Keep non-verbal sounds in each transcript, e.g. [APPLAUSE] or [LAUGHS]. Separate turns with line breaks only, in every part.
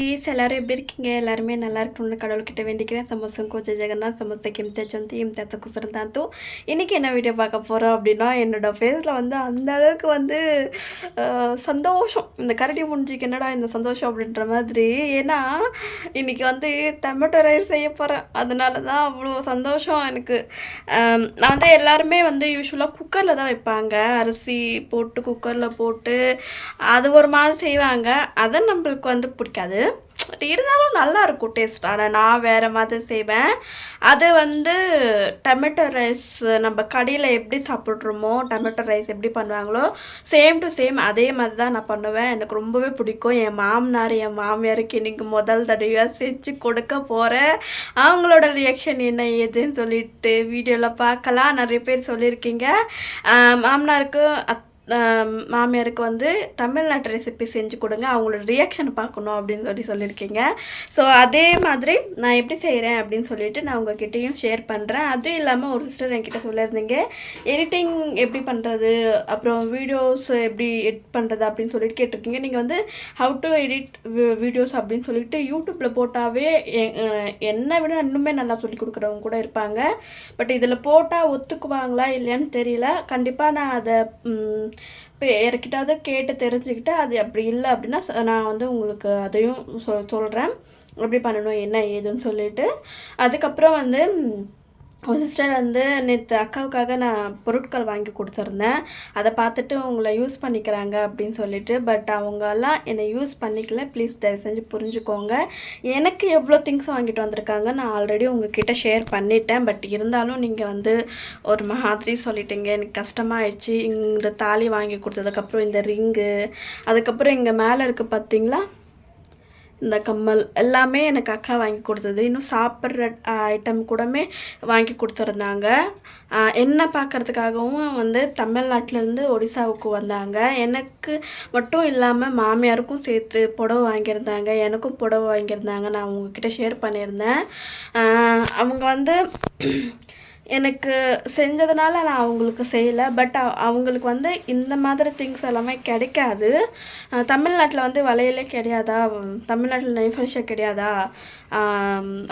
Please எல்லோரும் எப்படி இருக்கீங்க? எல்லாருமே நல்லா இருக்கணும்னு கடவுள்கிட்ட வேண்டிக்கிறேன். சமோசம் கோச்ச ஜெகநாத். சமோசக்கு இம்தச்சந்தி இம்தத்த தூ இன்றைக்கி என்ன வீடியோ பார்க்க போகிறோம் அப்படின்னா என்னோடய ஃபேஸில் வந்து அந்த அளவுக்கு வந்து சந்தோஷம். இந்த கரடி முடிஞ்சிக்கு என்னடா இந்த சந்தோஷம் அப்படின்ற மாதிரி. ஏன்னா இன்றைக்கி வந்து டொமேட்டோ ரைஸ் செய்ய போகிறேன் அதனால தான் அவ்வளோ சந்தோஷம் எனக்கு. நான் வந்து எல்லாருமே வந்து யூஸ்வலாக குக்கரில் தான் வைப்பாங்க. அரிசி போட்டு குக்கரில் போட்டு அது ஒரு மாதிரி செய்வாங்க. அதை நம்மளுக்கு வந்து பிடிக்காது. பட் இருந்தாலும் நல்லா இருக்கும் டேஸ்ட் ஆனால் நான் வேறு மாதிரி செய்வேன். அது வந்து டொமேட்டோ ரைஸ் நம்ம கடையில் எப்படி சாப்பிட்றோமோ டொமேட்டோ ரைஸ் எப்படி பண்ணுவாங்களோ சேம் டு சேம் அதே மாதிரி தான் நான் பண்ணுவேன். எனக்கு ரொம்பவே பிடிக்கும். என் மாமனார் என் மாமியாருக்கு இன்னைக்கு முதல் தடவையாக செஞ்சு கொடுக்க போகிறேன் அவங்களோட ரியாக்ஷன் என்ன ஏதுன்னு சொல்லிட்டு வீடியோவில் பார்க்கலாம். நிறைய பேர் சொல்லியிருக்கீங்க. மாமனாருக்கு அத் மாமியாருக்கு வந்து தமிழ்நாட்டு ரெசிபி செஞ்சு கொடுங்க அவங்களோட ரியாக்ஷன் பார்க்கணும் அப்படின்னு சொல்லி சொல்லியிருக்கீங்க. ஸோ அதே மாதிரி நான் எப்படி செய்கிறேன் அப்படின்னு சொல்லிட்டு நான் உங்ககிட்டையும் ஷேர் பண்ணுறேன் அதுவும் இல்லாமல் ஒரு சிஸ்டர் என்கிட்ட சொல்லியிருந்தீங்க எடிட்டிங் எப்படி பண்ணுறது அப்புறம் வீடியோஸ் எப்படி எடிட் பண்ணுறது அப்படின்னு சொல்லிட்டு கேட்டிருக்கீங்க. நீங்கள் வந்து ஹவு டு எடிட் வீடியோஸ் அப்படின்னு சொல்லிட்டு யூடியூப்பில் போட்டாவே எ- என்னை விட இன்னுமே நல்லா சொல்லி கொடுக்குறவங்க கூட இருப்பாங்க. பட் இதில் போட்டால் ஒத்துக்குவாங்களா இல்லையான்னு தெரியல. கண்டிப்பாக நான் அதை இப்போ யார்கிட்டயாவது கேட்டு தெரிஞ்சுக்கிட்டு அது அப்படி இல்லை அப்படின்னா நான் வந்து உங்களுக்கு அதையும் சொல் சொல்கிறேன் எப்படி பண்ணணும் என்ன ஏதுன்னு சொல்லிட்டு. அதுக்கப்புறம் வந்து ஒரு சிஸ்டர் வந்து நேற்று அக்காவுக்காக நான் பொருட்கள் வாங்கி கொடுத்துருந்தேன். அதை பார்த்துட்டு உங்களை யூஸ் பண்ணிக்கிறாங்க அப்படின்னு சொல்லிட்டு பட் அவங்கெல்லாம் என்னை யூஸ் பண்ணிக்கல. ப்ளீஸ் தயவு செஞ்சு புரிஞ்சுக்கோங்க. எனக்கு எவ்வளோ திங்ஸ் வாங்கிட்டு வந்திருக்காங்க நான் ஆல்ரெடி உங்ககிட்ட ஷேர் பண்ணிட்டேன். பட் இருந்தாலும் நீங்கள் வந்து ஒரு மாதிரி சொல்லிட்டீங்க. எனக்கு கஷ்டமாயிடுச்சு. இந்த தாலி வாங்கி கொடுத்ததுக்கப்புறம் இந்த ரிங்கு அதுக்கப்புறம் இங்கே மேலே இருக்குது பார்த்தீங்களா? இந்த கம்மல் எல்லாமே எனக்கு அக்கா வாங்கி கொடுத்தது. இன்னும் சாப்பிட்ற ஐட்டம் கூடமே வாங்கி கொடுத்துருந்தாங்க. என்னை என்ன பார்க்கறதுக்காகவும் வந்து தமிழ்நாட்டிலேருந்து ஒடிசாவுக்கு வந்தாங்க. எனக்கு மட்டும் இல்லாமல் மாமியாருக்கும் சேர்த்து புடவை வாங்கியிருந்தாங்க. எனக்கும் புடவை வாங்கியிருந்தாங்க. நான் அவங்கக்கிட்ட ஷேர் பண்ணியிருந்தேன். அவங்க வந்து எனக்கு செஞ்சதுனால நான் அவங்களுக்கு செய்யலை. பட் அவங்களுக்கு வந்து இந்த மாதிரி திங்ஸ் எல்லாமே கிடைக்காது. தமிழ்நாட்டில் வந்து வளையலே கிடையாதா? தமிழ்நாட்டில் நெய்ஃபர்ஷா கிடையாதா?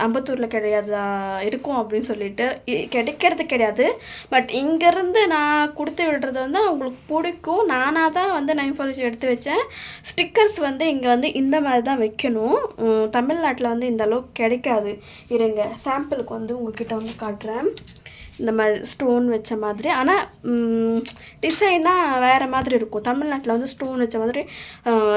அம்பத்தூரில் கிடையாதா? இருக்கும் அப்படின்னு சொல்லிட்டு இ- கிடைக்கிறது கிடையாது. பட் இங்கேருந்து நான் கொடுத்து விடுறது வந்து அவங்களுக்கு பிடிக்கும். நானாக தான் வந்து நைஃபர்ஷ் எடுத்து வச்சேன். ஸ்டிக்கர்ஸ் வந்து இங்கே வந்து இந்த மாதிரி தான் வைக்கணும். தமிழ்நாட்டில் வந்து இந்த அளவுக்கு கிடைக்காது. இருங்க சாம்பிளுக்கு வந்து உங்ககிட்ட வந்து காட்டுறேன். இந்த மாதிரி ஸ்டோன் வச்ச மாதிரி. ஆனால் டிசைனாக வேறு மாதிரி இருக்கும். தமிழ்நாட்டில் வந்து ஸ்டோன் வச்ச மாதிரி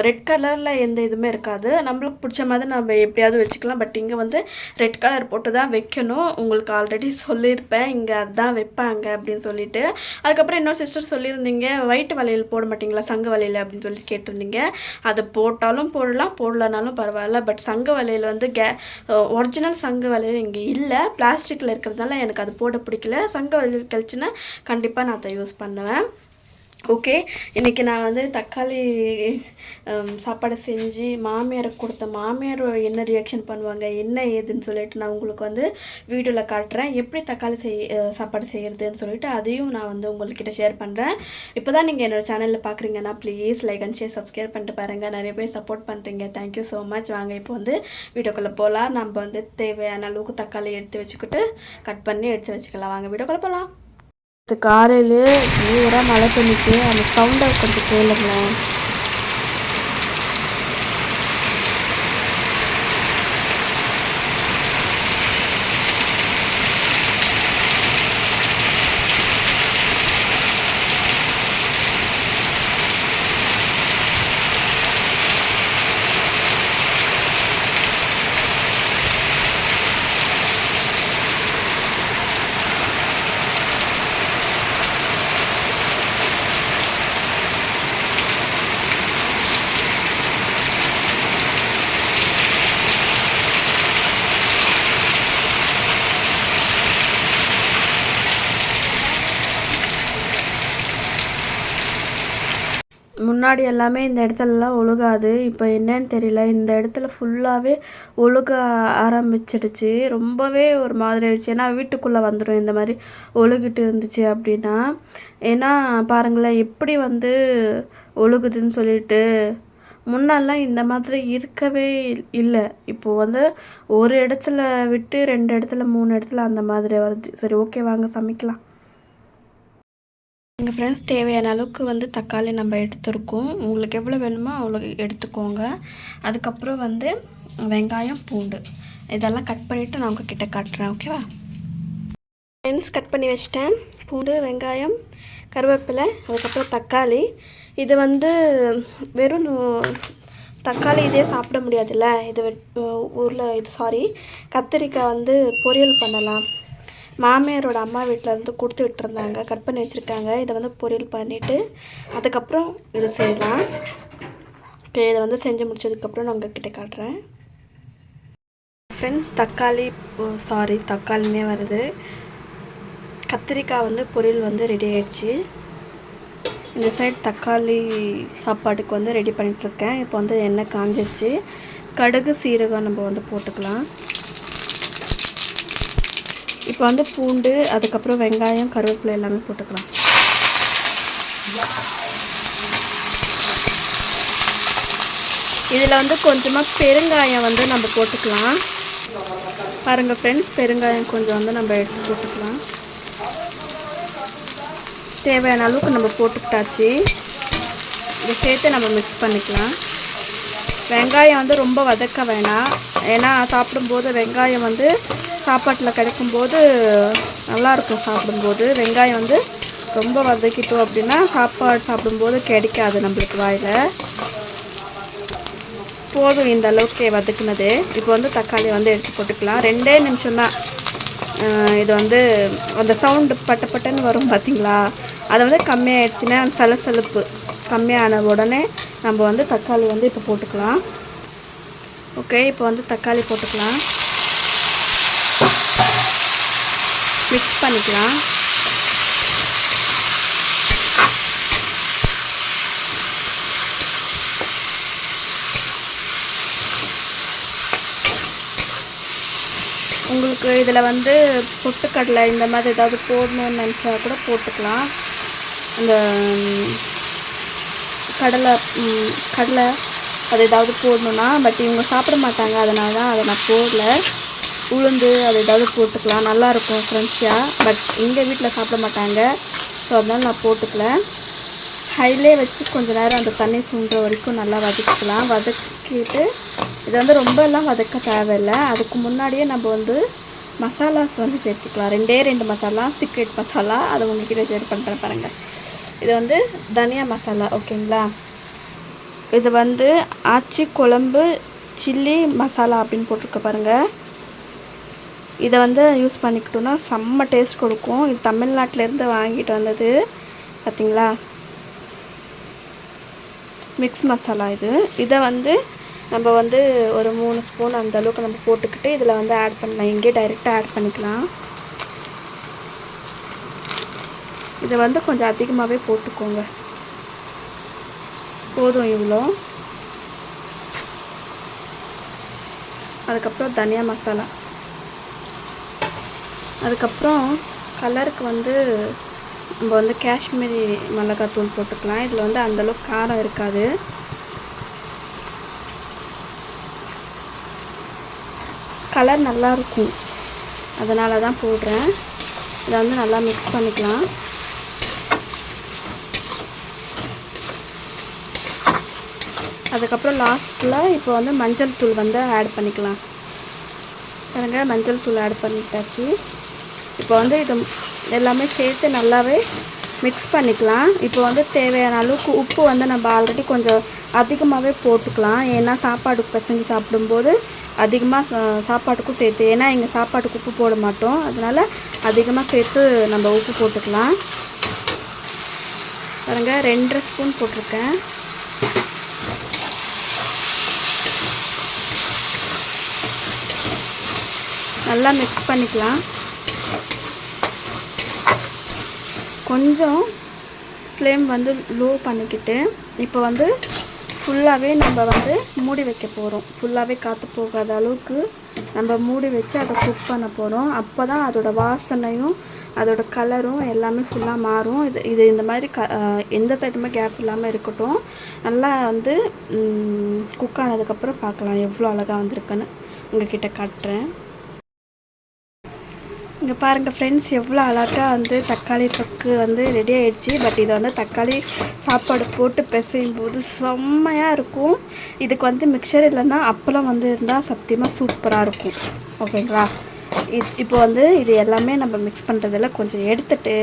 ரெட் கலரில் எந்த இதுவுமே இருக்காது. நம்மளுக்கு பிடிச்ச மாதிரி நம்ம எப்படியாவது வச்சுக்கலாம். பட் இங்கே வந்து ரெட் கலர் போட்டு தான் வைக்கணும். உங்களுக்கு ஆல்ரெடி சொல்லியிருப்பேன். இங்கே அதுதான் வைப்பாங்க அப்படின்னு சொல்லிட்டு. அதுக்கப்புறம் இன்னொரு சிஸ்டர் சொல்லியிருந்தீங்க ஒயிட் வளையல் போட மாட்டிங்களா? சங்க வளையல் அப்படின்னு சொல்லி கேட்டிருந்தீங்க. அது போட்டாலும் போடலாம் போடலனாலும் பரவாயில்ல. பட் சங்க வளையல் வந்து கே ஒரிஜினல் சங்க வளையல் இங்கே இல்லை. பிளாஸ்டிக்கில் இருக்கிறதுனால எனக்கு அது போட பிடிக்கல. சங்க வளையல் கழிச்சுன்னா கண்டிப்பாக நான் அதை யூஸ் பண்ணுவேன். ஓகே இன்றைக்கி நான் வந்து தக்காளி சாப்பாடு செஞ்சு மாமியாருக்கு கொடுத்த மாமியார் என்ன ரியாக்ஷன் பண்ணுவாங்க என்ன ஏதுன்னு சொல்லிட்டு நான் உங்களுக்கு வந்து வீடியோவில் காட்டுறேன். எப்படி தக்காளி செய் சாப்பாடு செய்கிறதுன்னு சொல்லிட்டு அதையும் நான் வந்து உங்கள்கிட்ட ஷேர் பண்ணுறேன் இப்போ தான் நீங்கள் என்னோட சேனலில் பார்க்குறீங்கன்னா please like and share subscribe பண்ணிட்டு பாருங்கள் நிறைய பேர் சப்போர்ட் பண்ணுறீங்க தேங்க்யூ ஸோ மச் வாங்க இப்போ வந்து வீடியோக்குள்ளே போகலாம் நம்ம வந்து தேவையான அளவுக்கு தக்காளி எடுத்து வச்சுக்கிட்டு கட் பண்ணி எடுத்து வச்சுக்கலாம். வாங்க வீடியோக்குள்ளே போகலாம் காலையில் கிளியராக மழை பெஞ்சிச்சு. அந்த சவுண்டை கொஞ்சம் கேளுங்களேன். முன்னாடி எல்லாமே இந்த இடத்துலலாம் ஒழுகாது. இப்போ என்னன்னு தெரியல. இந்த இடத்துல ஃபுல்லாகவே ஒழுக ஆரம்பிச்சிடுச்சு. ரொம்பவே ஒரு மாதிரி ஆயிடுச்சு. ஏன்னா வீட்டுக்குள்ளே வந்துடும் இந்த மாதிரி ஒழுகிட்டு இருந்துச்சு அப்படின்னா ஏன்னா பாருங்களேன் எப்படி வந்து ஒழுகுதுன்னு சொல்லிட்டு முன்னெல்லாம் இந்த மாதிரி இருக்கவே இல்லை. இப்போது வந்து ஒரு இடத்துல விட்டு ரெண்டு இடத்துல மூணு இடத்துல அந்த மாதிரி வருது. சரி ஓகே வாங்க சமைக்கலாம். எங்கள் ஃப்ரெண்ட்ஸ் தேவையான அளவுக்கு வந்து தக்காளி நம்ம எடுத்துருக்கோம். உங்களுக்கு எவ்வளோ வேணுமோ அவ்வளோ எடுத்துக்கோங்க. அதுக்கப்புறம் வந்து வெங்காயம் பூண்டு. இதெல்லாம் கட் பண்ணிவிட்டு நான் உங்ககிட்ட காட்டுறேன் ஓகேவா ஃப்ரெண்ட்ஸ் கட் பண்ணி வச்சிட்டேன். பூண்டு வெங்காயம் கருவேப்பிலை அதுக்கப்புறம் தக்காளி. இது வந்து வெறும் தக்காளி இதே சாப்பிட முடியாதுல்ல? இது ஊரில் இது சாரி கத்திரிக்காய் வந்து பொரியல் பண்ணலாம். மாமியாரோட அம்மா வீட்டில் இருந்து கொடுத்து விட்டுருந்தாங்க. கட் பண்ணி வச்சுருக்காங்க. இதை வந்து பொரியல் பண்ணிவிட்டு அதுக்கப்புறம் இது செய்யலாம். ஓகே இதை வந்து செஞ்சு முடிச்சதுக்கப்புறம் நான் உங்ககிட்ட காட்டுறேன். ஃப்ரெண்ட்ஸ் தக்காளி சாரி தக்காளினே வருது. கத்திரிக்காய் வந்து பொரியல் வந்து ரெடி ஆயிடுச்சு. இந்த சைடு தக்காளி சாப்பாட்டுக்கு வந்து ரெடி பண்ணிகிட்ருக்கேன் இப்போ வந்து எண்ணெய் காஞ்சிடுச்சு கடுகு சீரகம் நம்ம வந்து போட்டுக்கலாம். இப்போ வந்து பூண்டு அதுக்கப்புறம் வெங்காயம் கருவேப்பிலை எல்லாமே போட்டுக்கலாம். இதில் வந்து கொஞ்சமாக பெருங்காயம் வந்து நம்ம போட்டுக்கலாம். பாருங்கள் ஃப்ரெண்ட்ஸ் பெருங்காயம் கொஞ்சம் வந்து நம்ம எடுத்து போட்டுக்கலாம். தேவையான அளவுக்கு நம்ம போட்டுக்கிட்டாச்சு. இதை சேர்த்து நம்ம மிக்ஸ் பண்ணிக்கலாம். வெங்காயம் வந்து ரொம்ப வதக்க வேணாம். ஏன்னா சாப்பிடும்போது வெங்காயம் வந்து சாப்பாட்டில் கிடைக்கும்போது நல்லாயிருக்கும் சாப்பிடும்போது. வெங்காயம் வந்து ரொம்ப வதக்கிட்டோம் அப்படின்னா சாப்பாடு சாப்பிடும்போது கிடைக்காது நம்மளுக்கு வாயில். போதும் இந்த அளவுக்கு வதக்குனது. இப்போ வந்து தக்காளி வந்து எடுத்து போட்டுக்கலாம். ரெண்டே நிமிஷம் தான். இது வந்து அந்த சவுண்டு பட்ட பட்டன்னு வரும் பார்த்தீங்களா? அதை வந்து கம்மியாகிடுச்சுன்னா அந்த சலசலப்பு. கம்மியான உடனே நம்ம வந்து தக்காளி வந்து இப்போ போட்டுக்கலாம். ஓகே இப்போ வந்து தக்காளி போட்டுக்கலாம். மிக்ஸ் பண்ணிக்கலாம். உங்களுக்கு இதில் வந்து பொட்டுக்கடலை இந்த மாதிரி ஏதாவது போடணும்னு நினச்சா கூட போட்டுக்கலாம். அந்த கடலை கடலை அது ஏதாவது போடணுன்னா பட் இவங்க சாப்பிட மாட்டாங்க அதனால தான் அதை நான் போடல. உளுந்து அது ஏதாவது போட்டுக்கலாம். நல்லாயிருக்கும் ஃப்ரெண்ட்ஸியாக பட் எங்கள் வீட்டில் சாப்பிட மாட்டாங்க. ஸோ அதனால் நான் போட்டுக்கல. ஹைலே வச்சு கொஞ்ச நேரம் அந்த தண்ணி சுண்டுற வரைக்கும் நல்லா வதக்கிக்கலாம். வதக்கிட்டு இது வந்து ரொம்பலாம் வதக்க தேவையில்லை. அதுக்கு முன்னாடியே நம்ம வந்து மசாலாஸ் வந்து சேர்த்துக்கலாம். ரெண்டே ரெண்டு மசாலா சீக்ரெட் மசாலா அதை உங்ககிட்ட ஷேர் பண்ணுறேன் பாருங்கள் இது வந்து தனியா மசாலா ஓகேங்களா? இது வந்து ஆச்சி குழம்பு சில்லி மசாலா அப்படின்னு போட்டிருக்க பாருங்கள் இதை வந்து யூஸ் பண்ணிக்கிட்டோன்னா செம்ம டேஸ்ட் கொடுக்கும். இது தமிழ்நாட்டிலேருந்து வாங்கிட்டு வந்தது. பார்த்தீங்களா மிக்ஸ் மசாலா இது. இதை வந்து நம்ம வந்து ஒரு மூணு ஸ்பூன் அந்த அளவுக்கு நம்ம போட்டுக்கிட்டு இதில் வந்து ஆட் பண்ணலாம். இங்கே டைரெக்டாக ஆட் பண்ணிக்கலாம். இதை வந்து கொஞ்சம் அதிகமாகவே போட்டுக்கோங்க. போதும் இவ்வளோ. அதுக்கப்புறம் தனியா மசாலா அதுக்கப்புறம் கலருக்கு வந்து நம்ம வந்து காஷ்மீரி மிளகாத்தூள் போட்டுக்கலாம். இதில் வந்து அந்தளவுக்கு காரம் இருக்காது. கலர் நல்லாயிருக்கும் அதனால தான் போடுறேன். இதை வந்து நல்லா மிக்ஸ் பண்ணிக்கலாம். அதுக்கப்புறம் லாஸ்ட்டில் இப்போ வந்து மஞ்சள் தூள் வந்து ஆட் பண்ணிக்கலாம். பாருங்கள் மஞ்சள் தூள் ஆட் பண்ணிட்டாச்சு. இப்போ வந்து இது எல்லாமே சேர்த்து நல்லாவே மிக்ஸ் பண்ணிக்கலாம். இப்போ வந்து தேவையான அளவுக்கு உப்பு வந்து நம்ம ஆல்ரெடி கொஞ்சம் அதிகமாகவே போட்டுக்கலாம். ஏன்னா சாப்பாடு பசங்க சாப்பிடும்போது அதிகமாக சாப்பாட்டுக்கும் சேர்த்து ஏன்னா எங்கள் சாப்பாட்டுக்கு உப்பு போட மாட்டோம். அதனால் அதிகமாக சேர்த்து நம்ம உப்பு போட்டுக்கலாம். பாருங்க ரெண்டரை ஸ்பூன் போட்டிருக்கேன். நல்லா மிக்ஸ் பண்ணிக்கலாம். கொஞ்சம் ஃப்ளேம் வந்து லோ பண்ணிக்கிட்டு இப்போ வந்து ஃபுல்லாகவே நம்ம வந்து மூடி வைக்க போகிறோம் ஃபுல்லாகவே காற்று போகாத அளவுக்கு நம்ம மூடி வச்சு அதை குக் பண்ண போகிறோம் அப்போ தான் அதோட வாசனையும் அதோட கலரும் எல்லாமே ஃபுல்லாக மாறும். இது இது இந்த மாதிரி க எந்த சைடுமே கேப் இல்லாமல் இருக்கட்டும். நல்லா வந்து குக் ஆனதுக்கப்புறம் பார்க்கலாம் எவ்வளோ அழகாக வந்திருக்குன்னு. உங்ககிட்ட காட்டுறேன். இங்கே பாருங்கள் ஃப்ரெண்ட்ஸ் எவ்வளோ அழகாக வந்து தக்காளி தொக்கு வந்து ரெடி ஆகிடுச்சி பட் இதை வந்து தக்காளி சாப்பாடு போட்டு பிசையும் போது செம்மையாக இருக்கும். இதுக்கு வந்து மிக்சர் இல்லைன்னா அப்பளம் வந்து இருந்தால் சத்தியமாக சூப்பராக இருக்கும். ஓகேங்களா இது இப்போ வந்து இது எல்லாமே நம்ம மிக்ஸ் பண்ணுறதில் கொஞ்சம் எடுத்துட்டு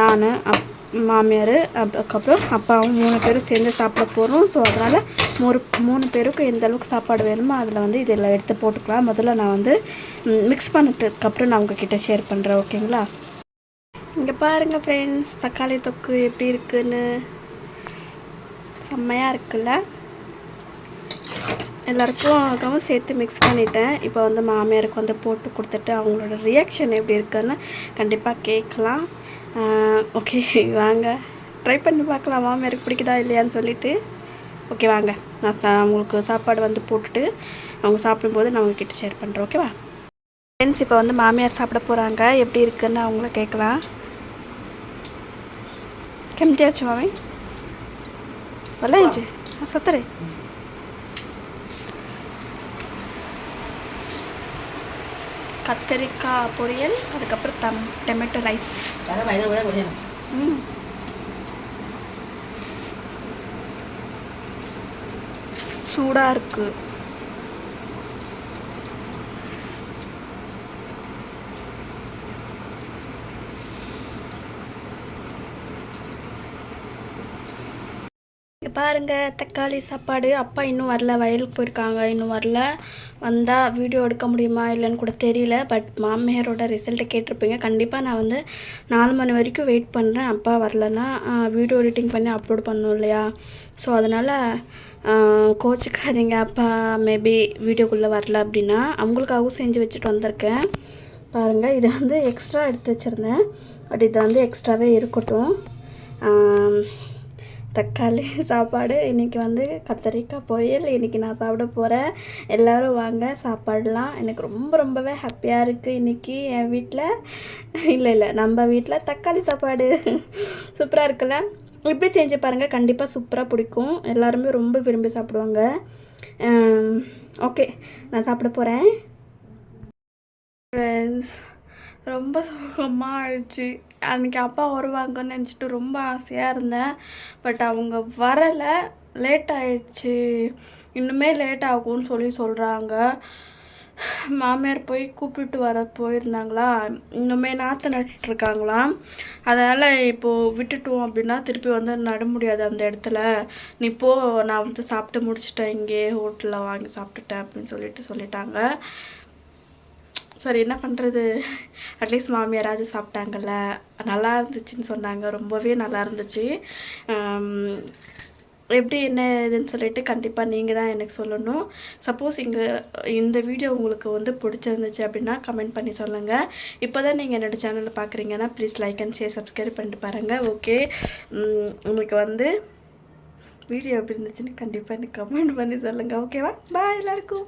நான் அப் மாமியார் அதுக்கப்புறம் அப்பாவும் மூணு பேரும் சேர்ந்து சாப்பிட போகிறோம் ஸோ அதனால் மூணு மூணு பேருக்கும் எந்த அளவுக்கு சாப்பாடு வேணுமோ அதில் வந்து இதெல்லாம் எடுத்து போட்டுக்கலாம். முதல்ல நான் வந்து மிக்ஸ் பண்ணிட்டதுக்கப்புறம் நான் உங்ககிட்ட ஷேர் பண்ணுறேன் ஓகேங்களா இங்கே பாருங்கள் ஃப்ரெண்ட்ஸ் தக்காளி தொக்கு எப்படி இருக்குன்னு. செம்மையாக இருக்குல்ல? எல்லாருக்கும் சேர்த்து மிக்ஸ் பண்ணிட்டேன். இப்போ வந்து மாமியாருக்கு வந்து போட்டு கொடுத்துட்டு அவங்களோட ரியாக்ஷன் எப்படி இருக்குன்னு கண்டிப்பாக கேட்கலாம். ஓகே வாங்க. ட்ரை பண்ணி பார்க்கலாம். மாமியாருக்கு பிடிக்குதா இல்லையான்னு சொல்லிவிட்டு ஓகே வாங்க. நான் சா உங்களுக்கு சாப்பாடு வந்து போட்டுட்டு அவங்க சாப்பிடும்போது நான் உங்ககிட்ட ஷேர் பண்ணுறேன் ஓகேவா ஃப்ரெண்ட்ஸ் இப்போ வந்து மாமியார் சாப்பிட போகிறாங்க எப்படி இருக்குன்னு அவங்கள கேட்கலாம் କେମିତି ଅଛି ମାମି ଭଲ ହେଇଛି ହଁ, ସତରେ கத்தரிக்காய் பொரியல் அதுக்கப்புறம் தம் tomato rice
Para bailar, voy a coger.
ம் சூடாக இருக்கு. பாருங்க தக்காளி சாப்பாடு. அப்பா இன்னும் வரல வயலுக்கு போயிருக்காங்க இன்னும் வரல. வந்தால் வீடியோ எடுக்க முடியுமா இல்லைன்னு கூட தெரியல பட் மாமியாரோட ரிசல்ட்டை கேட்டிருப்பீங்க. கண்டிப்பாக நான் வந்து நாலு மணி வரைக்கும் வெயிட் பண்ணுறேன் அப்பா வரலன்னா வீடியோ எடிட்டிங் பண்ணி அப்லோட் பண்ணணும் இல்லையா? ஸோ அதனால் கோச்சிக்காதீங்க. அப்பா மேபி வீடியோக்குள்ளே வரல அப்படின்னா அவங்களுக்காகவும் செஞ்சு வச்சுட்டு வந்திருக்கேன். பாருங்கள் இது வந்து எக்ஸ்ட்ரா எடுத்து வச்சுருந்தேன். பட் இது வந்து எக்ஸ்ட்ராவே இருக்கட்டும். தக்காளி [LAUGHS] சாப்பாடு. இன்றைக்கி வந்து கத்தரிக்காய் பொரியல். இன்றைக்கி நான் சாப்பிட போகிறேன் எல்லோரும் வாங்க சாப்பாடலாம். எனக்கு ரொம்ப ரொம்பவே ஹாப்பியாக இருக்குது இன்றைக்கி என் வீட்டில் [LAUGHS] இல்லை இல்லை நம்ம வீட்டில் தக்காளி சாப்பாடு. [LAUGHS] சூப்பராக இருக்குல்ல? இப்படி செஞ்சு பாருங்கள் கண்டிப்பாக சூப்பராக பிடிக்கும். எல்லாருமே ரொம்ப விரும்பி சாப்பிடுவாங்க. ஓகே நான் சாப்பிட போகிறேன் ஃப்ரெண்ட்ஸ் ரொம்ப சுகமாக ஆயிடுச்சு. அன்றைக்கி அப்பா வருவாங்கன்னு நினச்சிட்டு ரொம்ப ஆசையாக இருந்தேன். பட் அவங்க வரலை லேட் ஆயிடுச்சு. இன்னுமே லேட் ஆகும்னு சொல்லி சொல்கிறாங்க மாமியார் போய் கூப்பிட்டு வர போயிருந்தாங்களா? இன்னுமே நாற்று நட்டுருக்காங்களாம் அதனால் இப்போது விட்டுட்டோம் அப்படின்னா திருப்பி வந்து நட முடியாது அந்த இடத்துல. நீ போ நான் வந்து சாப்பிட்டு முடிச்சிட்டேன் இங்கே ஹோட்டலில் வாங்கி சாப்பிட்டுட்டேன் அப்படின்னு சொல்லிட்டு சொல்லிட்டாங்க. சரி என்ன பண்ணுறது அட்லீஸ்ட் மாமியாராச்சும் சாப்பிட்டாங்கல்ல. நல்லா இருந்துச்சுன்னு சொன்னாங்க. ரொம்பவே நல்லா இருந்துச்சு. எப்படி என்ன இதுன்னு சொல்லிட்டு கண்டிப்பாக நீங்கள் தான் எனக்கு சொல்லணும். சப்போஸ் இங்கே இந்த வீடியோ உங்களுக்கு வந்து பிடிச்சிருந்துச்சு அப்படின்னா கமெண்ட் பண்ணி சொல்லுங்கள் இப்போ தான் நீங்கள் என்னோடய சேனலில் பார்க்குறீங்கன்னா please like and share subscribe பண்ணிட்டு பாருங்கள் ஓகே உங்களுக்கு வந்து வீடியோ எப்படி இருந்துச்சுன்னு கண்டிப்பாக எனக்கு கமெண்ட் பண்ணி சொல்லுங்கள் ஓகேவா பாய் எல்லாருக்கும்.